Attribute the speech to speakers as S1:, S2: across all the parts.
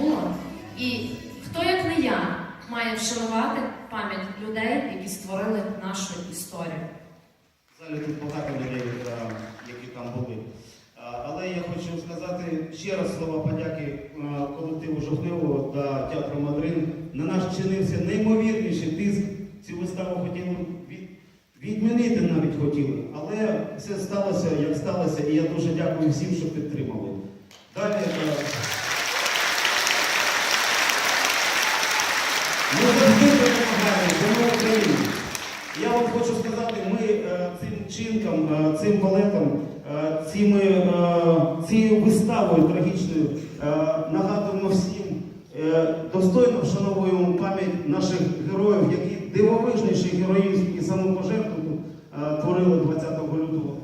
S1: було. І хто, як не я, має вшанувати пам'ять людей, які створили нашу історію.
S2: Залі тут багато людей, які там були. Але я хочу сказати ще раз слова подяки колективу Жовтневого та театру Мадрин. На нас чинився неймовірніший тиск. Цю виставу хотіли від, відмінити навіть хотіли. Але все сталося, як сталося, і я дуже дякую всім, що підтримали. Далі. Ми завжди перемагаємо, бо ми Україна. Я вам хочу сказати, ми е, цим чинком, е, цим балетом, е, цими, цією виставою трагічною нагадуємо всім, достойно вшановуємо пам'ять наших героїв, які дивовижніший героїзм і самопожертву творили 20 лютого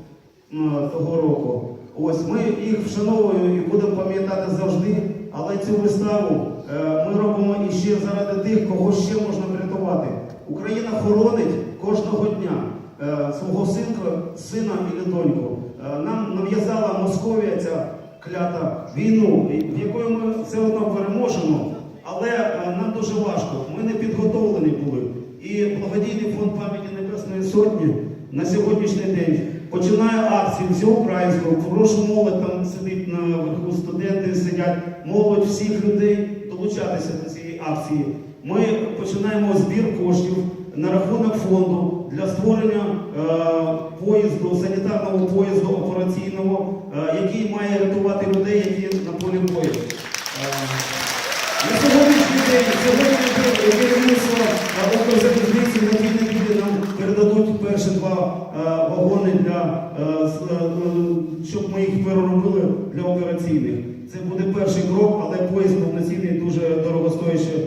S2: того року. Ось ми їх вшановуємо і будемо пам'ятати завжди, але цю виставу е, ми робимо іще заради тих, кого ще можна врятувати. Україна хоронить кожного дня е, свого синка, сина і доньку. Е, нам нав'язала Московія ця клята війну, в якої ми все одно переможемо, але нам дуже важко. Ми не підготовлені були. І благодійний фонд пам'яті Небесної Сотні на сьогоднішній день починає акцію всього українського, хороша молодь там сидить на верху, студенти сидять, молодь всіх людей долучатися до цієї акції. Ми починаємо збір коштів на рахунок фонду для створення е, поїзду, санітарного поїзду операційного, е, який має рятувати людей, які щоб ми їх переробили для операційних. Це буде перший крок, але поїзд повноцінний дуже дорогостояща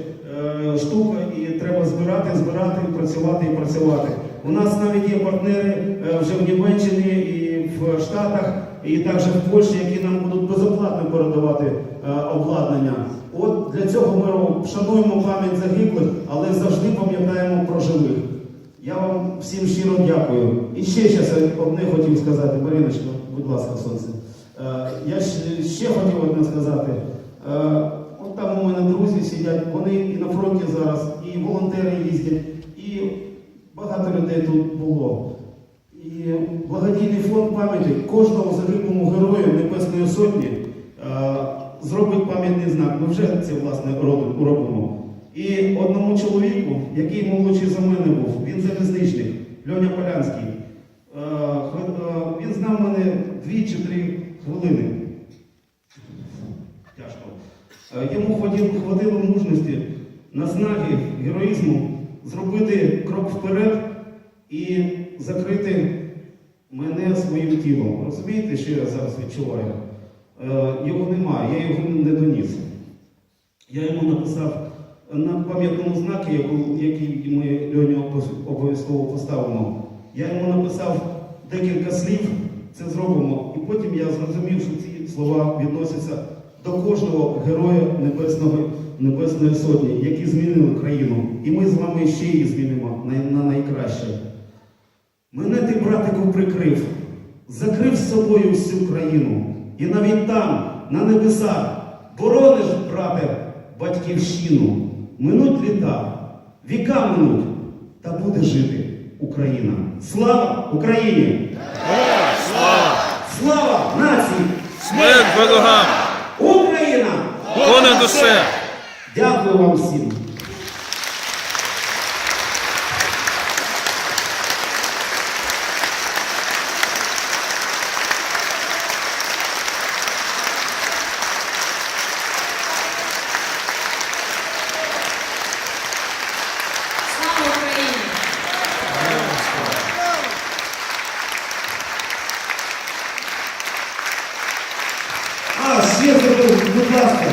S2: е, штука, і треба збирати, збирати, працювати і працювати. У нас навіть є партнери е, вже в Німеччині і в Штатах, і також в Польщі, які нам будуть безоплатно передавати е, обладнання. От для цього ми вшануємо пам'ять загиблих, але завжди пам'ятаємо про живих. Я вам всім щиро дякую. І ще щас одне хотів сказати, Мариночко, будь ласка, сонце. Е, Я ще, хотів одне сказати. Е, От там у мене друзі сидять, вони і на фронті зараз, і волонтери їздять, і багато людей тут було. І благодійний фонд пам'яті кожному загиблому герою Небесної Сотні е, зробить пам'ятний знак. Ми вже це власне робимо. І одному чоловіку, який молодший за мене був, він залізничник, Льоня Полянський. е, е, Він знав мене дві чи три хвилини. Тяжко. Е, Йому хватило, мужності, наснаги, героїзму зробити крок вперед і закрити мене своїм тілом. Розумієте, що я зараз відчуваю? Його немає, я його не доніс. Я йому написав на пам'ятному знаку, який ми Льоні обов'язково поставимо. Я йому написав декілька слів, це зробимо. І потім я зрозумів, що ці слова відносяться до кожного героя Небесного, Небесної Сотні, які змінили країну. І ми з вами ще її змінимо на найкраще. Мене ти, братику, прикрив, закрив з собою всю країну. І навіть там, на небесах, борониш, брате, батьківщину. Минуть літа, віка минуть, та буде жити Україна. Слава Україні!
S3: Слава!
S2: Слава нації!
S3: Смерть ворогам!
S2: Україна!
S3: Понад усе!
S2: Дякую вам всім!
S1: Слава Україні!
S2: А, ще забув, будь ласка,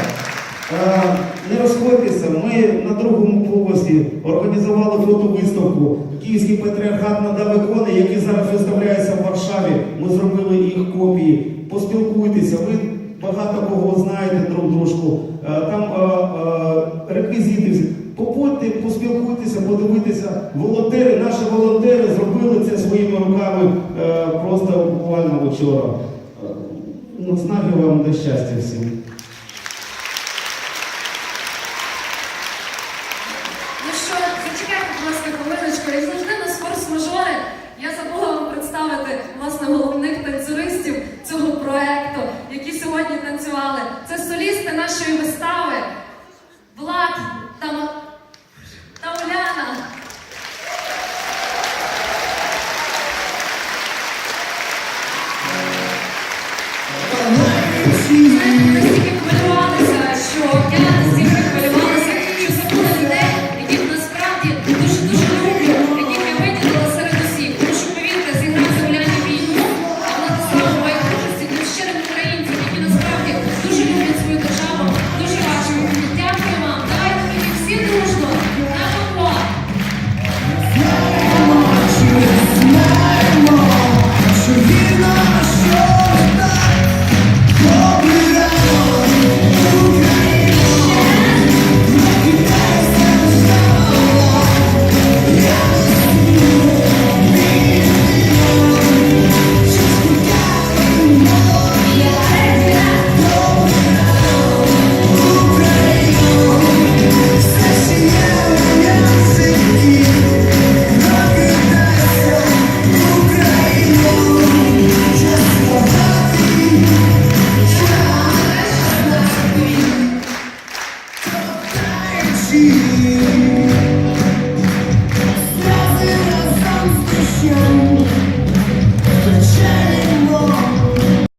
S2: е, не розходьтеся. Ми на другому поверсі організували фотовиставку. Київський патріархат надав ікони, які зараз виставляються в Варшаві. Ми зробили їх копії. Поспілкуйтеся, ви багато кого знаєте друг дружку. Е, Там е, реквізити. Побудьте, поспілкуйтеся, подивитися. Волонтери, наші волонтери зробили це своїми руками просто буквально вчора. Наснаги вам до щастя всім.
S1: форс-мажори. Я забула вам представити власне головних танцюристів цього проекту, які сьогодні танцювали. Це солісти нашої вистави. Влад